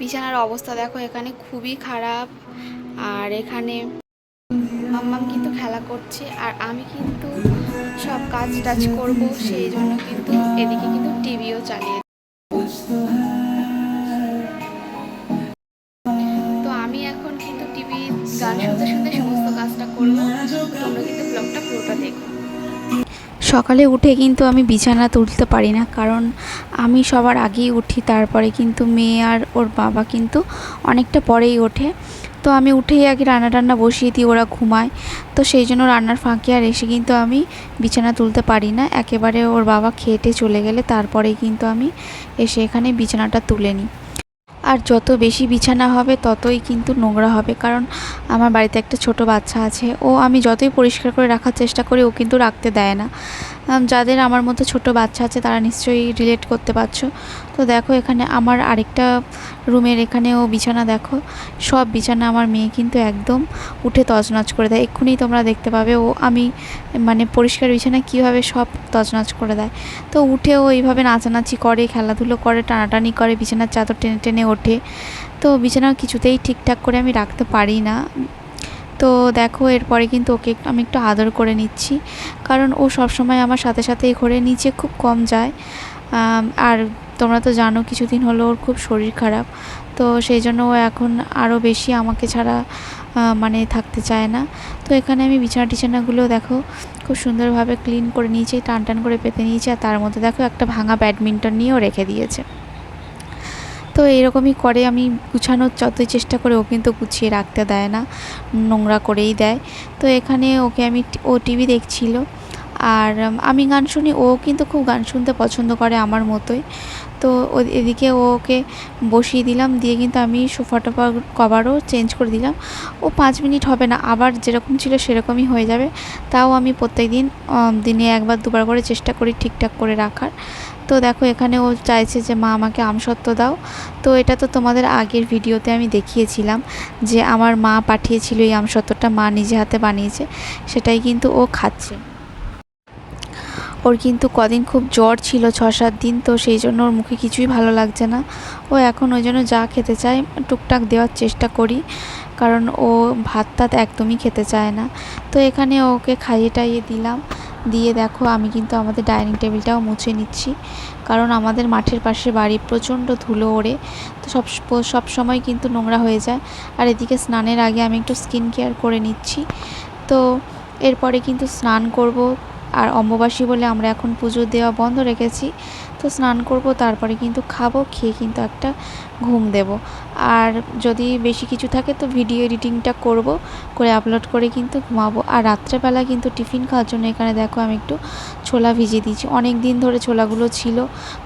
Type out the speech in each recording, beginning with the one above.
বিছানার অবস্থা দেখো, এখানে খুবই খারাপ। আর এখানে মাম্মাম কিন্তু খেলা করছে, আর আমি কিন্তু সব কাজ টাজ করব, সেই জন্য কিন্তু এদিকে কিন্তু টিভিও চালিয়ে তো আমি এখন কিন্তু টিভি গান শুনতে শুনতে সমস্ত কাজটা করব তোমরা কিন্তু ব্লগটা পুরোটা দেখো। সকালে উঠে কিন্তু আমি বিছানা তুলতে পারি না, কারণ আমি সবার আগেই উঠি, তারপরে কিন্তু মেয়ে আর ওর বাবা কিন্তু অনেকটা পরেই ওঠে। তো আমি উঠেই আগে রান্না টান্না বসিয়ে দিই, ওরা ঘুমায়। তো সেই জন্য রান্নার ফাঁকে আর এসে কিন্তু আমি বিছানা তুলতে পারি না, একেবারে ওর বাবা খেটে চলে গেলে তারপরেই কিন্তু আমি এসে এখানে বিছানাটা তুলে নিই। আর যত বেশি বিছানা হবে, ততই কিন্তু নোংরা হবে। কারণ আমার বাড়িতে একটা ছোট বাচ্চা আছে, ও আমি যতই পরিষ্কার করে রাখার চেষ্টা করি, ও কিন্তু রাখতে দেয় না। যাদের আমার মতো ছোট বাচ্চা আছে, তারা নিশ্চয়ই রিলেট করতে পারছ। তো দেখো, এখানে আমার আরেকটা রুমের এখানেও বিছানা দেখো। সব বিছানা আমার মেয়ে কিন্তু একদম উঠে তছনছ করে দেয়। এক্ষুনি তোমরা দেখতে পাবে ও আমি মানে পরিষ্কার বিছানা কীভাবে সব তছনছ করে দেয়। তো উঠেও এইভাবে নাচানাচি করে, খেলাধুলো করে, টানাটানি করে, বিছানার চাদর টেনে টেনে ওঠে। তো বিছানা কিছুতেই ঠিকঠাক করে আমি রাখতে পারি না। তো দেখো, এরপরে কিন্তু ওকে আমি একটু আদর করে নিচ্ছি। কারণ ও সবসময় আমার সাথে সাথেই ঘরে, নিচে খুব কম যায়। আর তোমরা তো জানো কিছুদিন হলো ওর খুব শরীর খারাপ। তো সেই জন্য ও এখন আরও বেশি আমাকে ছাড়া মানে থাকতে চায় না। তো এখানে আমি বিছানা টিছানাগুলো দেখো, খুব সুন্দরভাবে ক্লিন করে নিয়েছি, টান টান করে পেতে নিয়েছি। আর তার মধ্যে দেখো একটা ভাঙা ব্যাডমিন্টন নিয়েও রেখে দিয়েছে। তো এরকমই করে, আমি গুছানোর যতই চেষ্টা করে, ও কিন্তু গুছিয়ে রাখতে দেয় না, নোংরা করেই দেয়। তো এখানে ওকে আমি ও টিভি দেখছিল। আর আমি গান শুনি, ও কিন্তু খুব গান শুনতে পছন্দ করে আমার মতোই। তো এদিকে ওকে বসিয়ে দিলাম, দিয়ে কিন্তু আমি সোফা টোফা কভারও চেঞ্জ করে দিলাম। ও পাঁচ মিনিট হবে না, আবার যেরকম ছিল সেরকমই হয়ে যাবে। তাও আমি প্রত্যেক দিন দিনে একবার দুবার করে চেষ্টা করি ঠিকঠাক করে রাখার। তো দেখো, এখানে ও চাইছে যে, মা, আমাকে আমসত্ত্ব দাও। তো এটা তো তোমাদের আগের ভিডিওতে আমি দেখিয়েছিলাম যে, আমার মা পাঠিয়েছিল এই আমসত্ত্বটা, মা নিজে হাতে বানিয়েছে, সেটাই কিন্তু ও খাচ্ছে। ওর কিন্তু কদিন খুব জ্বর ছিল ছ সাত দিন, তো সেই জন্য ওর মুখে কিছুই ভালো লাগছে না। ও এখন ওই জন্য যা খেতে চায়, টুকটাক দেওয়ার চেষ্টা করি, কারণ ও ভাত টাত একদমই খেতে চায় না। তো এখানে ওকে খাইয়ে টাইয়ে দিলাম। দিয়ে দেখো আমি কিন্তু আমাদের ডাইনিং টেবিলটাও মুছে নিচ্ছি। কারণ আমাদের মাঠের পাশে বাড়ি প্রচণ্ড ধুলো ওড়ে। তো সব সব সময় কিন্তু নোংরা হয়ে যায়। আর এদিকে স্নানের আগে আমি একটু স্কিন কেয়ার করে নিচ্ছি। তো এরপরে কিন্তু স্নান করব। আর অম্বুবাসী বলে আমরা এখন পুজো দেওয়া বন্ধ রেখেছি। তো স্নান করব, তারপরে কিন্তু খাব, খেয়ে কিন্তু একটা ঘুম দেব। আর যদি বেশি কিছু থাকে তো ভিডিও এডিটিংটা করব, করে আপলোড করে কিন্তু ঘুমাবো। আর রাত্রেবেলা কিন্তু টিফিন খাওয়ার জন্য এখানে দেখো আমি একটু ছোলা ভিজিয়ে দিয়েছি। অনেক দিন ধরে ছোলাগুলো ছিল,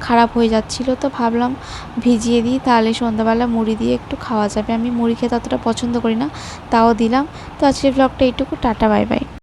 খারাপ হয়ে যাচ্ছিল, তো ভাবলাম ভিজিয়ে দিই, তাহলে সন্ধ্যাবেলা মুড়ি দিয়ে একটু খাওয়া যাবে। আমি মুড়ি খেতে অতটা পছন্দ করি না, তাও দিলাম। তো আজকের ব্লগটা এইটুকু, টাটা, বাই বাই।